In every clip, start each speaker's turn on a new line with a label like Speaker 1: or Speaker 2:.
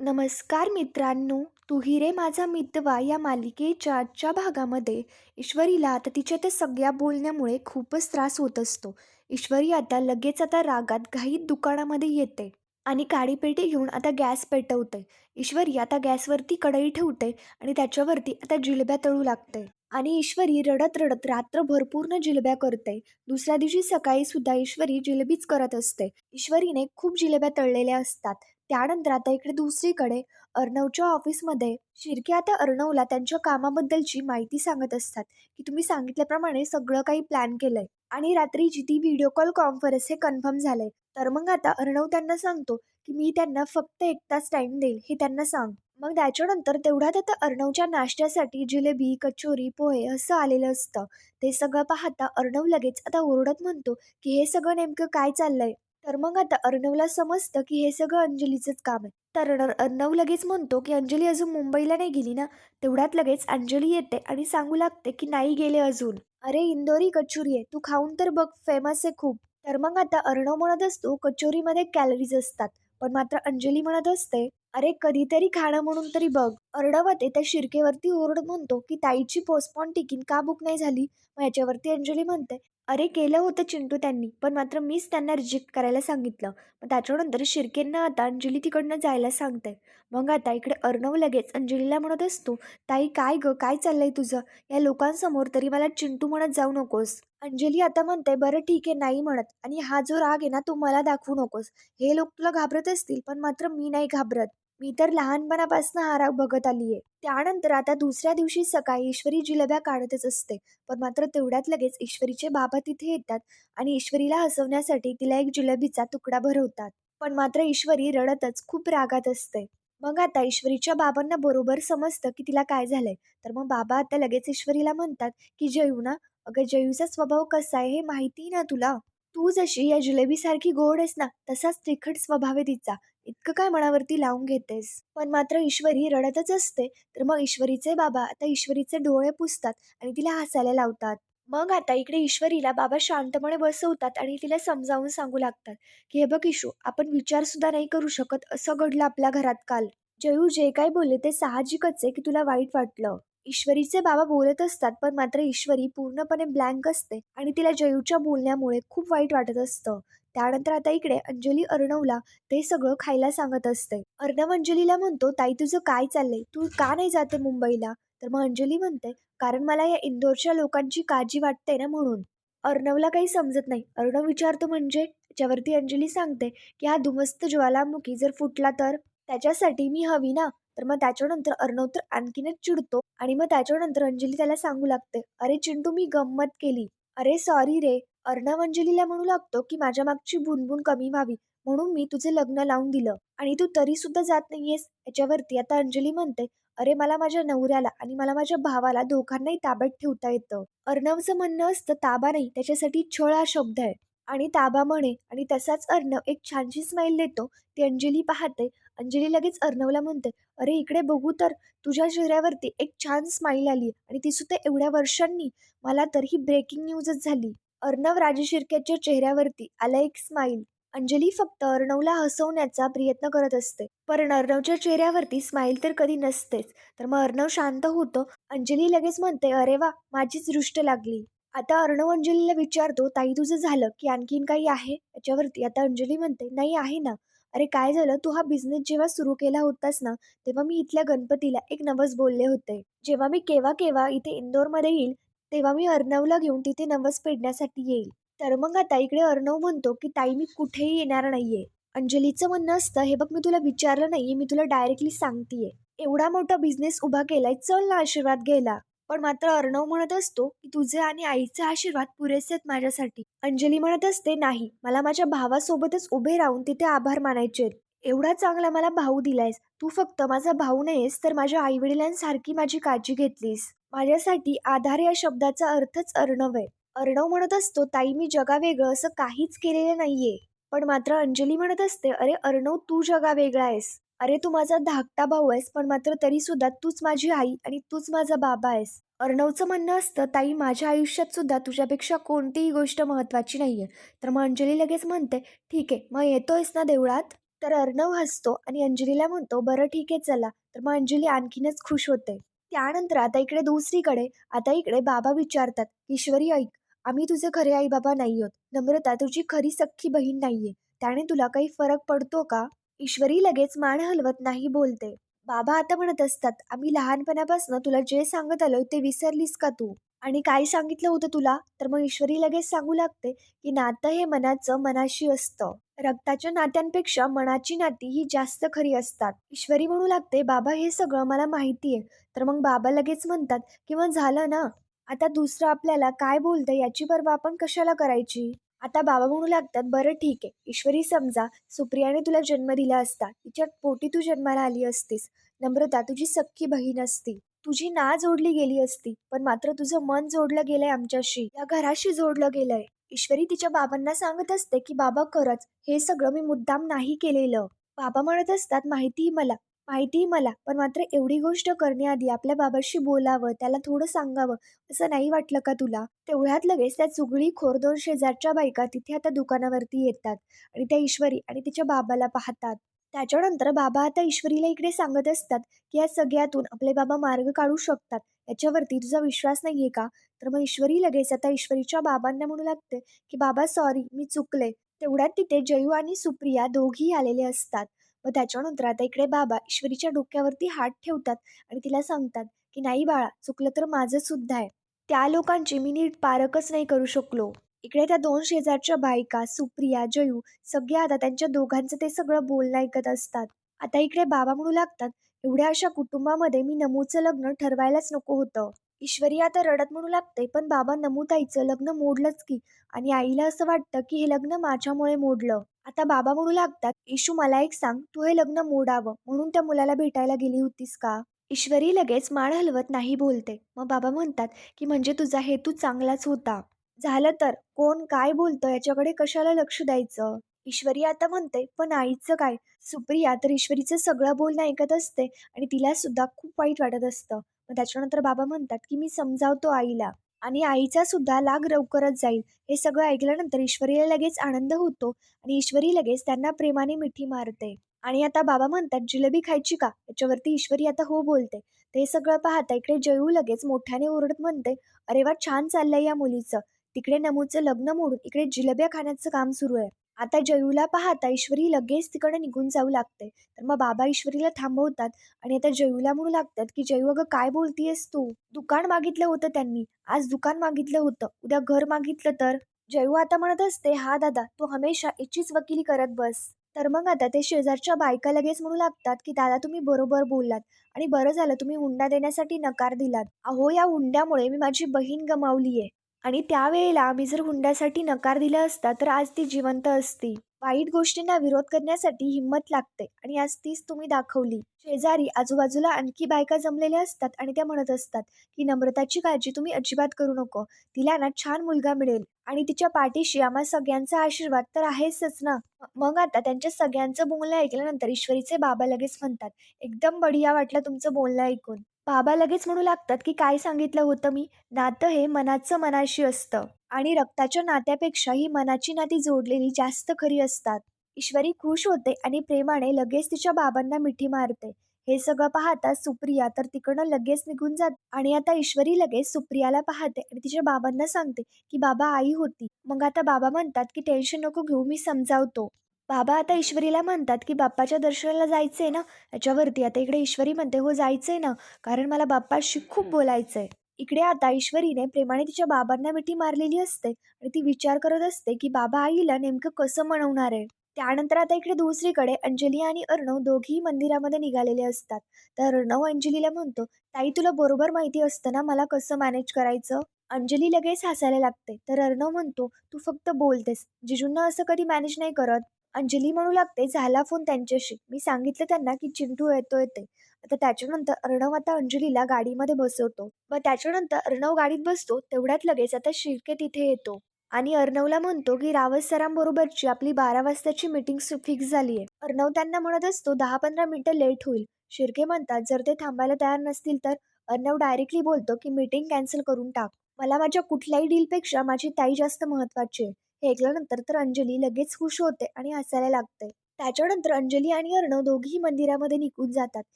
Speaker 1: नमस्कार मित्रांनो तू हिरे माझा मितवा या मालिकेच्या आजच्या भागामध्ये. ईश्वरीला आता तिच्या त्या सगळ्या बोलण्यामुळे खूपच त्रास होत असतो. ईश्वरी आता लगेच आता रागात घाईत दुकानामध्ये येते आणि काडीपेटी घेऊन आता गॅस पेटवते. ईश्वरी आता गॅसवरती कढई ठेवते आणि त्याच्यावरती आता जिलब्या तळू लागते आणि ईश्वरी रडत रडत रात्रभर पूर्ण जिलब्या करते. दुसऱ्या दिवशी सकाळी सुद्धा ईश्वरी जिलबीच करत असते. ईश्वरीने खूप जिलेब्या तळलेल्या असतात. त्यानंतर आता इकडे दुसरीकडे अर्णवच्या ऑफिसमध्ये शिर्के आता अर्णवला त्यांच्या कामाबद्दलची माहिती सांगत असतात की तुम्ही सांगितल्याप्रमाणे सगळं काही प्लॅन केलंय. आणि रात्रीची ती व्हिडिओ कॉल कॉन्फरन्स हे कन्फर्म झालंय तर मग आता अर्णव त्यांना सांगतो की मी त्यांना फक्त एक तास टाइम देईल हे त्यांना सांग. मग त्याच्यानंतर तेवढ्यात आता अर्णवच्या नाश्त्यासाठी जिलेबी कचोरी पोहे असं आलेलं असतं. ते सगळं पाहता अर्णव लगेच आता ओरडत म्हणतो की हे सगळं नेमकं काय चाललंय? तर मग आता अर्णवला समजतं की हे सगळं अंजलीचंच काम आहे. तर अर्णव लगेच म्हणतो की अंजली अजून मुंबईला नाही गेली ना? तेवढ्यात लगेच अंजली येते आणि सांगू लागते की नाही गेले अजून. अरे इंदोरी कचोरी आहे. तू खाऊन तर बघ फेमस आहे खूप. तर मग आता अर्णव म्हणत असतो कचोरीमध्ये कॅलरीज असतात. पण मात्र अंजली म्हणत असते अरे कधीतरी खाणं म्हणून तरी बघ. अर्णवाते त्या शिरकेवरती ओरड म्हणतो की ताईची पोस्टपॉन टिकीन का बुक नाही झाली? मग याच्यावरती अंजली म्हणते अरे केलं होतं चिंटू त्यांनी पण मात्र मीच त्यांना रिजेक्ट करायला सांगितलं. मग त्याच्यानंतर शिर्केंना आता अंजली तिकडनं जायला सांगते मग आता इकडे अर्णव लगेच अंजलीला म्हणत असतो ताई काय ग? काय चाललंय तुझं? या लोकांसमोर तरी मला चिंटू म्हणत जाऊ नकोस. अंजली आता म्हणते बरं ठीक आहे नाही म्हणत. आणि हा जो राग आहे ना तो मला दाखवू नकोस. हे लोक तुला घाबरत असतील पण मात्र मी नाही घाबरत. मी तर लहानपणापासून हा राग बघत आली आहे त्यानंतर आता दुसऱ्या दिवशी सकाळी ईश्वरी जिलेब्या काढतच असते. पण मात्र तेवढ्यात लगेच ईश्वरीचे बाबा तिथे येतात आणि ईश्वरीला हसवण्यासाठी तिला एक जिलेबीचा तुकडा भरवतात. पण मात्र ईश्वरी रडतच खूप रागात असते. मग आता ईश्वरीच्या बाबांना बरोबर समजतं की तिला काय झालंय. तर मग बाबा आता लगेच ईश्वरीला म्हणतात की जयू ना अगं जयूचा स्वभाव कसा आहे हे माहिती ना तुला? तू जशी या जिलेबीसारखी गोड आहेस ना तसाच तिखट स्वभाव आहे तिचा. इतकं काय मनावरती लावून घेतेस? पण मात्र ईश्वरी रडतच असते. तर मग ईश्वरीचे बाबा आता ईश्वरीचे डोळे पुसतात आणि तिला हसायला लावतात. मग आता इकडे ईश्वरीला बाबा शांतपणे बसवतात आणि तिला समजावून सांगू लागतात की हे बघ इशू आपण विचार सुद्धा नाही करू शकत असं घडलं आपल्या घरात काल. जयू जे काय बोलले ते साहजिकच आहे की तुला वाईट वाटलं. ईश्वरीचे बाबा बोलत असतात पण मात्र ईश्वरी पूर्णपणे ब्लँक असते आणि तिला जयूच्या बोलण्यामुळे खूप वाईट वाटत असतं. त्यानंतर आता इकडे अंजली अर्णवला ते सगळं खायला सांगत असते. अर्णव अंजलीला म्हणतो ताई तुझं काय चाललंय? तू का नाही जाते मुंबईला? तर मग अंजली म्हणते कारण मला या इंदोरच्या लोकांची काळजी वाटते ना म्हणून. अर्णवला काही समजत नाही. अर्णव विचारतो म्हणजे त्याच्यावरती अंजली सांगते की हा धुमस्त ज्वालामुखी जर फुटला तर त्याच्यासाठी मी हवी ना? तर मग त्याच्यानंतर अर्णव तर आणखीनच चिडतो आणि मग त्याच्यानंतर अंजली त्याला सांगू लागते अरे चिंटू मी गंमत केली. अरे सॉरी रे. अर्णव अंजलीला म्हणू लागतो की माझ्या मागची भुनभुन कमी व्हावी म्हणून मी तुझे लग्न लावून दिलं. आणि तू तरी सुद्धा जात नाहीयेस. याच्यावरती आता अंजली म्हणते अरे मला माझ्या नवऱ्याला आणि मला माझ्या भावाला दोघांनाही ताब्यात ठेवता येतं. अर्णवचं म्हणणं असतं ताबा नाही त्याच्यासाठी छळ हा शब्द आहे. आणि ताबा म्हणे आणि तसाच अर्णव एक छानशी स्माईल देतो. ती अंजली पाहते. अंजली लगेच अर्णवला म्हणते अरे इकडे बघू तर तुझ्या चेहऱ्यावरती एक छान स्माईल आली आणि ती सुद्धा एवढ्या वर्षांनी. मला तर ही ब्रेकिंग न्यूजच झाली. अर्णव राजे चेहऱ्यावरती आला एक स्माईल अंजली फक्त अर्णवला हसवण्याचा प्रयत्न करत असते. पण अर्णवच्या चेहऱ्यावरती स्माईल तर कधी नसतेच. तर मग अर्णव शांत होतो. अंजली लगेच म्हणते अरे वा माझीच दृष्ट लागली. आता अर्णव अंजलीला विचारतो ताई तुझं झालं की आणखीन काही आहे? याच्यावरती आता अंजली म्हणते नाही आहे ना. अरे काय झालं? तू हा बिझनेस जेव्हा सुरू केला होतास ना तेव्हा मी इथल्या गणपतीला एक नवस बोलले होते. जेव्हा मी केव्हा केव्हा इथे इंदोरमध्ये येईल तेव्हा मी अर्णवला घेऊन तिथे नवस पेडण्यासाठी येईल. तर मग आता इकडे अर्णव म्हणतो की ताई मी कुठेही येणार नाहीये. अंजलीचं म्हणणं असतं हे बघ मी तुला विचारलं नाहीये मी तुला डायरेक्टली सांगतेय. एवढा मोठा बिझनेस उभा केलाय चल ना आशीर्वाद घ्यायला. पण मात्र अर्णव म्हणत असतो की तुझे आणि आईचे आशीर्वाद पुरेसे आहेत माझ्यासाठी. अंजली म्हणत असते नाही मला माझ्या भावासोबतच उभे राहून तिथे आभार मानायचे एवढा चांगला मला भाऊ दिलायस. तू फक्त माझा भाऊ नाहीस तर माझ्या आई वडिलांसारखी माझी काळजी घेतलीस. माझ्यासाठी आधार या शब्दाचा अर्थच अर्णव आहे. अर्णव म्हणत असतो ताई मी जगावेगळं असं काहीच केलेलं नाहीये. पण मात्र अंजली म्हणत असते अरे अर्णव तू जगा वेगळा आहेस. अरे तू माझा धाकटा भाऊ आहेस पण मात्र तरी सुद्धा तूच माझी आई आणि तूच माझा बाबा आहेस. अर्णवचं म्हणणं असतं ताई माझ्या आयुष्यात सुद्धा तुझ्यापेक्षा कोणतीही गोष्ट महत्त्वाची नाहीये. तर मग अंजली लगेच म्हणते ठीक आहे मग येतोयस ना देवळात? तर अर्णव हसतो आणि अंजलीला म्हणतो बरं ठीक आहे चला. तर मग अंजली आणखीनच खुश होते. त्यानंतर आता इकडे दुसरीकडे आता इकडे बाबा विचारतात ईश्वरी ऐक आम्ही तुझे खरे आई बाबा नाही आहोत नम्रता तुझी खरी सख्खी बहीण नाहीये. त्याने तुला काही फरक पडतो का? ईश्वरी लगेच मान हलवत नाही बोलते. बाबा आता म्हणत असतात आम्ही लहानपणापासून तुला जे सांगत आलोय ते विसरलीस का तू? आणि काय सांगितलं होतं तुला? तर मग ईश्वरी लगेच सांगू लागते की नातं हे मनाचं मनाशी असतं. रक्ताच्या नात्यांपेक्षा मनाची नाती ही जास्त खरी असतात. ईश्वरी म्हणू लागते बाबा हे सगळं मला माहिती आहे तर मग बाबा लगेच म्हणतात की मग झालं ना? आता दुसरं आपल्याला काय बोलतं याची पर्वा आपण कशाला करायची? आता बाबा म्हणू लागतात बरं ठीक आहे. ईश्वरी समजा सुप्रियाने तुला जन्म दिला असता. तिच्या पोटी तू जन्माला आली असतीस. नम्रता तुझी सख्खी बहीण असती. तुझी ना जोडली गेली असती पण मात्र तुझं मन जोडलं गेलंय आमच्याशी. या घराशी जोडलं गेलंय. ईश्वरी तिच्या बाबांना सांगत असते की बाबा खरंच हे सगळं मी मुद्दाम नाही केलेलं. बाबा म्हणत असतात माहितीही मला माहितीही मला पण मात्र एवढी गोष्ट करण्याआधी आपल्या बाबाशी बोलावं त्याला थोडं सांगावं असं नाही वाटलं का तुला तेवढ्यात लगेच त्या चुगळी खोर दोन शेजारच्या बायका तिथे आता दुकानावरती येतात आणि त्या ईश्वरी आणि तिच्या बाबाला पाहतात. त्याच्यानंतर बाबा आता ईश्वरीला इकडे सांगत असतात की या सगळ्यातून आपले बाबा मार्ग काढू शकतात. याच्यावरती तुझा विश्वास नाही आहे का? तर मग ईश्वरी लगेच आता ईश्वरीच्या बाबांना म्हणू लागते की बाबा सॉरी मी चुकले. तेवढ्यात तिथे जयू आणि सुप्रिया दोघी आलेले असतात. व त्याच्यानंतर आता इकडे बाबा ईश्वरीच्या डोक्यावरती हात ठेवतात आणि तिला सांगतात की नाही बाळा चुकलं तर माझं सुद्धा आहे. त्या लोकांची मी नीट पारकच नाही करू शकलो. इकडे त्या दोन शेजारच्या बायका सुप्रिया जयू सगळ्या आता त्यांच्या दोघांचं ते सगळं बोलणं ऐकत असतात. आता इकडे बाबा म्हणू लागतात एवढ्या अशा कुटुंबामध्ये मी नमूचं लग्न ठरवायलाच नको होतं. ईश्वरी आता रडत म्हणू लागते पण बाबा नमुताईचं लग्न मोडलंच की आणि आईला असं वाटतं की हे लग्न माझ्यामुळे मोडलं. आता बाबा म्हणू लागतात येशू मला एक सांग तू हे लग्न मोडावं म्हणून त्या मुलाला भेटायला गेली होतीस का? ईश्वरी लगेच माळ हलवत नाही बोलते. मग बाबा म्हणतात की म्हणजे तुझा हेतू चांगलाच होता. झालं तर? कोण? काय बोलतं? याच्याकडे कशाला लक्ष द्यायचं? ईश्वरी आता म्हणते पण आईचं काय? सुप्रिया तर ईश्वरीचं सगळं बोलणं ऐकत असते आणि तिला सुद्धा खूप वाईट वाटत असतं. मग त्याच्यानंतर बाबा म्हणतात की मी समजावतो आईला आणि आईचा सुद्धा लाग लवकरच जाईल. हे सगळं ऐकल्यानंतर ईश्वरीला लगेच आनंद होतो आणि ईश्वरी लगेच त्यांना प्रेमाने मिठी मारते. आणि आता बाबा म्हणतात जिलेबी खायची का? याच्यावरती ईश्वरी आता हो बोलते. ते सगळं पाहता इकडे जयू लगेच मोठ्याने ओरडत म्हणते अरे वा छान चाललंय या मुलीचं. तिकडे नमूचं लग्न मोडून इकडे जिलेब्या खाण्याचं काम सुरू आहे. आता जयूला पाहता ईश्वरी लगेच तिकडे निघून जाऊ लागते. तर मग बाबा ईश्वरीला थांबवतात आणि आता जयूला म्हणू लागतात की जयू अगं काय बोलतीयस तू? दुकान मागितलं होतं त्यांनी. आज दुकान मागितलं होतं. उद्या घर मागितलं तर? जयू आता म्हणत असते हा दादा तू हमेशा याचीच वकिली करत बस. तर मग आता ते शेजारच्या बायका लगेच म्हणू लागतात की दादा तुम्ही बरोबर बोललात आणि बरं झालं तुम्ही हुंडा देण्यासाठी नकार दिलात. अहो या हुंड्यामुळे मी माझी बहीण गमावली आहे आणि त्यावेळेला आम्ही जर हुंड्यासाठी नकार दिला असता तर आज ती जिवंत असती. वाईट गोष्टींना विरोध करण्यासाठी हिंमत लागते आणि आज तीच तुम्ही दाखवली. शेजारी आजूबाजूला आणखी बायका जमलेल्या असतात आणि त्या म्हणत असतात की नम्रताची काळजी तुम्ही अजिबात करू नको. तिला ना छान मुलगा मिळेल आणि तिच्या पाठीशी आम्हा सगळ्यांचा आशीर्वाद तर आहेच ना? मग आता त्यांच्या सगळ्यांचं बोलणं ऐकल्यानंतर ईश्वरीचे बाबा लगेच म्हणतात एकदम बढिया वाटलं तुमचं बोलणं ऐकून. बाबा लगेच म्हणू लागतात की काय सांगितलं होतं मी? नातं हे मनाचं मनाशी असतं आणि रक्ताच्या नात्यापेक्षा ही मनाची नाती जोडलेली जास्त खरी असतात. ईश्वरी खुश होते आणि प्रेमाने लगेच तिच्या बाबांना मिठी मारते. हे सगळं पाहता सुप्रिया तर तिकडनं लगेच निघून जात आणि आता ईश्वरी लगेच सुप्रियाला पाहते आणि तिच्या बाबांना सांगते की बाबा आई होती. मग आता बाबा म्हणतात की टेन्शन नको घेऊ मी समजावतो. बाबा आता ईश्वरीला म्हणतात की बाप्पाच्या दर्शनाला जायचं आहे ना? याच्यावरती. आता इकडे ईश्वरी म्हणते हो आहे ना. कारण मला बाप्पाशी खूप बोलायचं आहे इकडे आता ईश्वरीने प्रेमाने तिच्या बाबांना मिठी मारलेली असते आणि ती विचार करत असते की बाबा आईला नेमकं कसं म्हणवणार आहे? त्यानंतर आता इकडे दुसरीकडे अंजली आणि अर्णव दोघीही मंदिरामध्ये निघालेले असतात. तर अर्णव अंजलीला म्हणतो ताई तुला बरोबर माहिती असतं ना मला कसं मॅनेज करायचं? अंजली लगेच हसायला लागते. तर अर्णव म्हणतो तू फक्त बोलतेस. जिजूंना असं कधी मॅनेज नाही करत. अंजली म्हणू लागते झाला फोन त्यांच्याशी. मी सांगितलं त्यांना की चिंटू येतोय ते. आता त्याच्यानंतर अर्णव आता अंजलीला गाडीमध्ये बसवतो. व त्याच्यानंतर अर्णव गाडीत बसतो तेवढ्यात लगेच आता शिर्के तिथे येतो. आणि अर्णवला म्हणतो की रावत सरांबरोबरची आपली बारा वाजताची मीटिंग फिक्स झाली आहे. अर्णव त्यांना म्हणत असतो दहा पंधरा मिनिटं लेट होईल. शिर्के म्हणतात जर ते थांबायला तयार नसतील तर अर्णव डायरेक्टली बोलतो की मीटिंग कॅन्सल करून टाक. मला माझ्या कुठल्याही डीलपेक्षा माझी ताई जास्त महत्वाची आहे. हे ऐकल्यानंतर तर अंजली लगेच खुश होते आणि हसायला लागते. त्याच्यानंतर अंजली आणि अर्णव दोघीही मंदिरामध्ये निघून जातात.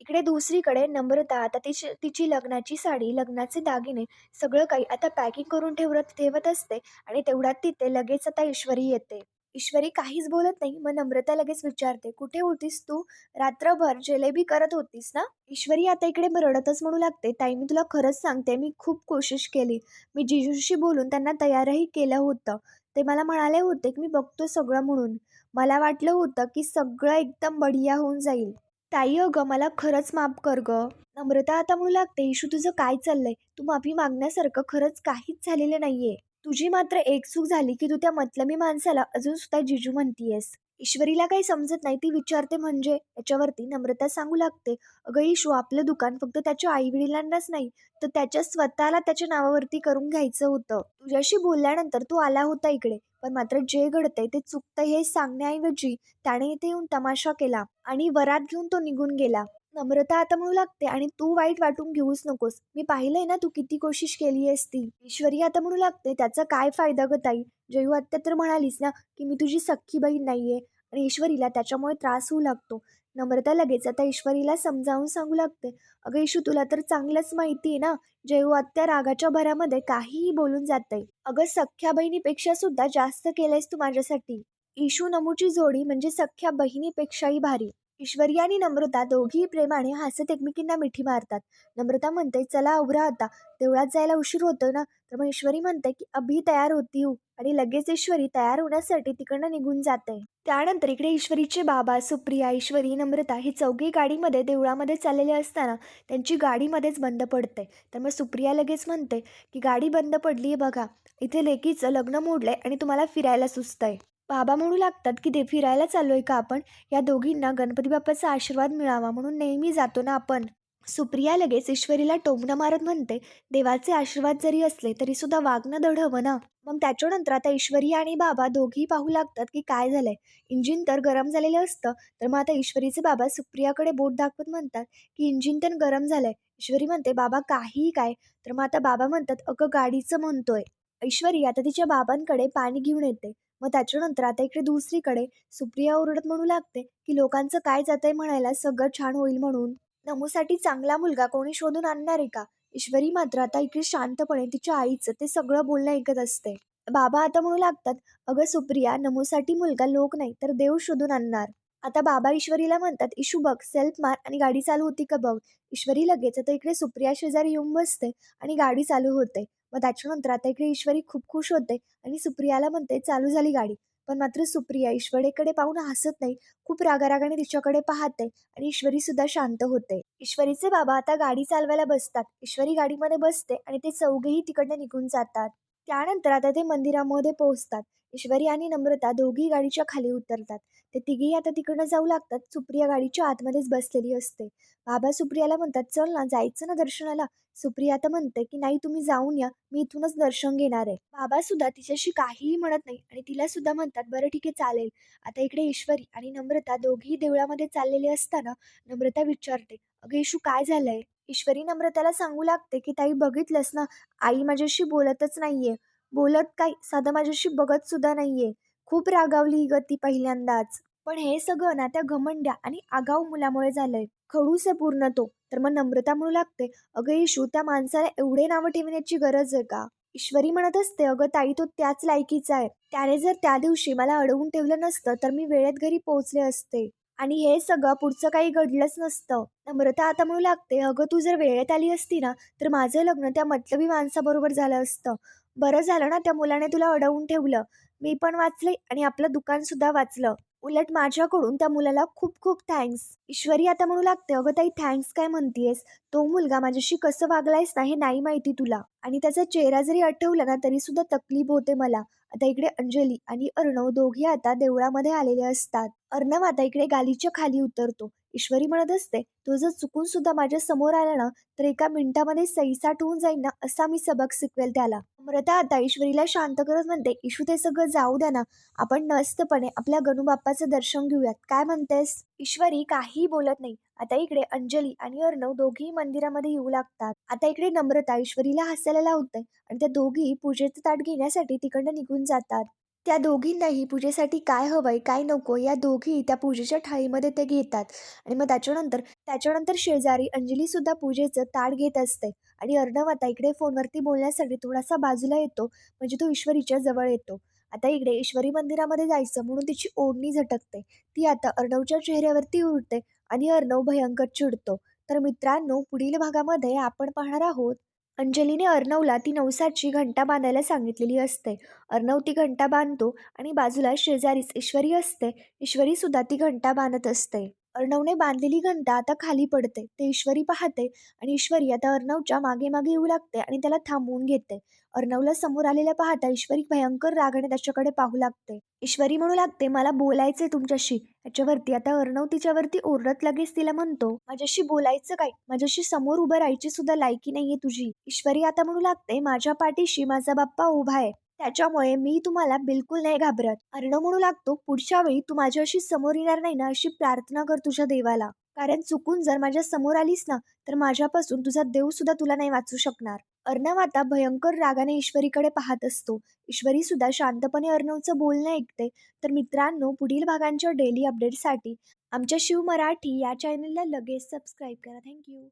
Speaker 1: इकडे दुसरीकडे नम्रता आता तिची तिची लग्नाची साडी लग्नाचे दागिने सगळं काही आता पॅकिंग करून ठेवत ठेवत असते आणि तेवढ्यात तिथे लगेच आता ईश्वरी येते. ईश्वरी काहीच बोलत नाही मग नम्रता लगेच विचारते कुठे होतीस तू? रात्रभर जलेबी करत होतीस ना? ईश्वरी आता इकडे रडतच म्हणू लागते ताई मी तुला खरंच सांगते मी खूप कोशिश केली. मी जिजूशी बोलून त्यांना तयारही केलं होतं. ते मला म्हणाले होते की मी बघतो सगळं म्हणून. मला वाटलं होतं की सगळं एकदम बढिया होऊन जाईल. ताई अगं मला खरंच माफ कर ग. नम्रता आता म्हणू लागते इशू तुझं काय चाललंय? तू माफी मागण्यासारखं खरंच काहीच झालेलं नाहीये. तुझी मात्र एक चूक झाली की तू त्या मतलबी माणसाला अजून सुद्धा जिजू म्हणतीयस. ईश्वरीला काही समजत नाही ती विचारते म्हणजे? याच्यावरती नम्रता सांगू लागते. अगं इशू आपलं दुकान फक्त त्याच्या आई वडिलांनाच नाही तर त्याच्या स्वतःला त्याच्या नावावरती करून घ्यायचं होतं. तुझ्याशी बोलल्यानंतर तू आला होता इकडे पण मात्र जे घडतंय ते चुकतं हे सांगण्याऐवजी त्याने इथे येऊन तमाशा केला आणि वरात घेऊन तो निघून गेला. नम्रता आता म्हणू लागते आणि तू वाईट वाटून घेऊच नकोस. मी पाहिलंय ना तू किती कोशिश केली असती ईश्वरी आता म्हणू लागते त्याचा काय फायदा ग ताई? जयू आत्या तर म्हणालीस ना की मी तुझी सख्खी बहीण नाहीये. आणि ईश्वरीला त्याच्यामुळे त्रास होऊ लागतो. नम्रता लगेच आता ईश्वरीला समजावून सांगू लागते. अगं इशू तुला तर चांगलंच माहिती आहे ना? जेव्हा आत्या रागाच्या भरामध्ये काहीही बोलून जाते अगं सख्ख्या बहिणीपेक्षा सुद्धा जास्त केलंयस तू माझ्यासाठी. इशू नमूची जोडी म्हणजे सख्ख्या बहिणीपेक्षाही भारी. ईश्वरी आणि नम्रता दोघीही प्रेमाने हसत एकमेकींना मिठी मारतात. नम्रता म्हणते चला उभरा आता. देवळात जायला उशीर होतो ना? तर मग ईश्वरी म्हणते की अभि तयार होती आणि लगेच ईश्वरी तयार होण्यासाठी तिकडनं निघून जाते त्यानंतर इकडे ईश्वरीचे बाबा सुप्रिया ईश्वरी नम्रता ही चौघी गाडीमध्ये देवळामध्ये चाललेले असताना त्यांची गाडीमध्येच बंद पडते तर मग सुप्रिया लगेच म्हणते की गाडी बंद पडली आहे बघा. इथे लेकीचं लग्न मोडलंय आणि तुम्हाला फिरायला सुचतंय. बाबा म्हणू लागतात की ते फिरायला चाललोय का आपण? या दोघींना गणपती बाप्पाचा आशीर्वाद मिळावा म्हणून नेहमी जातो ना आपण. सुप्रिया लगेच ईश्वरीला टोमणं मारत म्हणते देवाचे आशीर्वाद जरी असले तरी सुद्धा वागणं दढ हवं ना? मग त्याच्यानंतर आता ईश्वरी आणि बाबा दोघी पाहू लागतात की काय झालंय. इंजिन तर गरम झालेलं असतं तर मग आता ईश्वरीचे बाबा सुप्रियाकडे बोट दाखवत म्हणतात की इंजिन तर गरम झालंय. ईश्वरी म्हणते बाबा काहीही काय? तर मग आता बाबा म्हणतात अगं गाडीचं म्हणतोय. ऐश्वरी आता तिच्या बाबांकडे पाणी घेऊन येते. मग त्याच्यानंतर आता इकडे दुसरीकडे सुप्रिया ओरडत म्हणू लागते की लोकांचं काय जातंय म्हणायला सगळं छान होईल म्हणून? नमूसाठी चांगला मुलगा कोणी शोधून आणणार आहे का? ईश्वरी मात्र आता इकडे शांतपणे तिच्या आईचं ते सगळं बोलणं ऐकत असते. बाबा आता म्हणू लागतात अगं सुप्रिया नमूसाठी मुलगा लोक नाही तर देव शोधून आणणार. आता बाबा ईश्वरीला म्हणतात इशू बघ सेल्फ मार आणि गाडी चालू होती का बघ? ईश्वरी लगेच आता इकडे सुप्रिया शेजारी येऊन बसते आणि गाडी चालू होते. मग त्याच्यानंतर आता इकडे ईश्वरी खूप खुश होते आणि सुप्रियाला म्हणते चालू झाली गाडी. पण मात्र सुप्रिया ईश्वरीकडे पाहून हसत नाही. खूप रागारागाने तिच्याकडे पाहते आणि ईश्वरी सुद्धा शांत होते. ईश्वरीचे बाबा आता गाडी चालवायला बसतात. ईश्वरी गाडीमध्ये बसते आणि ते चौघेही तिकडनं निघून जातात. त्यानंतर आता ते मंदिरामध्ये पोहोचतात. ईश्वरी आणि नम्रता दोघी गाडीच्या खाली उतरतात. ते तिघेही आता तिकडनं जाऊ लागतात. सुप्रिया गाडीच्या आतमध्येच बसलेली असते. बाबा सुप्रियाला म्हणतात चल ना जायचं ना दर्शनाला. सुप्रिया आता म्हणते की नाही तुम्ही जाऊन या. मी इथूनच दर्शन घेणार आहे. बाबा सुद्धा तिच्याशी काहीही म्हणत नाही आणि तिला सुद्धा म्हणतात बरं ठीक आहे चालेल. आता इकडे ईश्वरी आणि नम्रता दोघीही देवळामध्ये चाललेले असताना नम्रता विचारते अगं इशू काय झालंय? ईश्वरी नम्रताला सांगू लागते की ताई बघितलंस ना आई माझ्याशी बोलतच नाहीये. बोलत काय साधं माझ्याशी बघत सुद्धा नाहीये. खूप रागावली ग ती पहिल्यांदाच. पण हे सगळं ना त्या घमंड्या आणि आगाऊ मुलामुळे झालंय. खडूस आहे पूर्ण तो. तर मग नम्रता म्हणू लागते. अगं येशू त्या माणसाला एवढे नावं ठेवण्याची गरज आहे का? ईश्वरी म्हणत असते अगं ताई तो त्याच लायकीचा आहे. त्याने जर त्या दिवशी मला अडवून ठेवलं नसतं तर मी वेळेत घरी पोहोचले असते. आणि हे सगळं पुढचं काही घडलंच नसतं. नम्रता आता म्हणू लागते अगं तू जर वेळेत आली असती ना तर माझं लग्न त्या मतलबी माणसाबरोबर झालं असतं. बरं झालं ना त्या मुलाने तुला अडवून ठेवलं. मी पण वाचले आणि आपलं दुकान सुद्धा वाचलं. उलट माझ्याकडून त्या मुलाला खूप खूप थँक्स ईश्वरी आता म्हणू लागते अगं ताई थँक्स काय म्हणतीयस? तो मुलगा माझ्याशी कसं वागलायस ना हे नाही माहिती तुला. आणि त्याचा चेहरा जरी आठवला ना तरी सुद्धा तकलीफ होते मला. आता इकडे अंजली आणि अर्णव दोघे आता देवळामध्ये आलेले असतात. अर्णव आता इकडे गालीच्या खाली उतरतो. ईश्वरी म्हणत असते तो जर चुकून सुद्धा माझ्यासमोर आला ना तर एका मिनिटामध्ये सैसाट होऊन जाईल ना असा मी सबक शिकवेल त्याला. अमृता आता ईश्वरीला शांत करत म्हणते इशू ते सगळं जाऊ द्या ना. आपण नसतपणे आपल्या गणू बाप्पाचं दर्शन घेऊयात. काय म्हणतेस? ईश्वरी काहीही बोलत नाही. आता इकडे अंजली आणि अर्णव दोघेही मंदिरामध्ये येऊ लागतात. आता इकडे नम्रता ईश्वरीला हसायला लावते आणि त्या दोघी पूजेचं ताट घेण्यासाठी तिकडनं निघून जातात. त्या दोघींनाही पूजेसाठी काय हवंय काय नको या दोघी त्या पूजेच्या थाळीमध्ये ते घेतात. आणि मग त्याच्यानंतर त्याच्यानंतर शेजारी अंजलीसुद्धा पूजेचं ताट घेत असते. आणि अर्णव आता इकडे फोनवरती बोलण्यासाठी थोडासा बाजूला येतो म्हणजे तो ईश्वरीच्या जवळ येतो. आता इकडे ईश्वरी मंदिरामध्ये जायचं म्हणून तिची ओढणी झटकते. ती आता अर्णवच्या चेहऱ्यावरती उडते आणि अर्णव भयंकर चिडतो. तर मित्रांनो पुढील भागामध्ये आपण पाहणार आहोत अंजलीने अर्णवला ती नवसाची घंटा बांधायला सांगितलेली असते. अर्णव ती घंटा बांधतो आणि बाजूला शेजारीच ईश्वरी असते. ईश्वरीसुद्धा ती घंटा बांधत असते. अर्णवने बांधलेली घंटा आता खाली पडते. ते ईश्वरी पाहते आणि ईश्वरी आता अर्णवच्या मागे मागे येऊ लागते आणि त्याला थांबवून घेते. अर्णवला समोर आलेल्या पाहता ईश्वरी भयंकर रागाने त्याच्याकडे पाहू लागते. ईश्वरी म्हणू लागते मला बोलायचंय तुमच्याशी. याच्यावरती आता अर्णव तिच्यावरती ओरडत लगेच तिला म्हणतो माझ्याशी बोलायचं काय? माझ्याशी समोर उभं राहायची सुद्धा लायकी नाहीये तुझी. ईश्वरी आता म्हणू लागते माझ्या पाठीशी माझा बाप्पा उभा आहे. त्याच्यामुळे मी तुम्हाला बिलकुल नाही घाबरत. अर्णव म्हणू लागतो पुढच्या वेळी तू माझ्याशी समोर येणार नाही ना अशी प्रार्थना कर तुझ्या देवाला. कारण चुकून जर माझ्यासमोर आलीस ना तर माझ्यापासून तुझा देव सुद्धा तुला नाही वाचू शकणार. अर्णव आता भयंकर रागाने ईश्वरीकडे पाहत असतो. ईश्वरी सुद्धा शांतपणे अर्णवचं बोलणं ऐकते. तर मित्रांनो पुढील भागांच्या डेली अपडेटसाठी आमच्या शिव मराठी या चॅनलला लगेच सबस्क्राईब करा. थँक्यू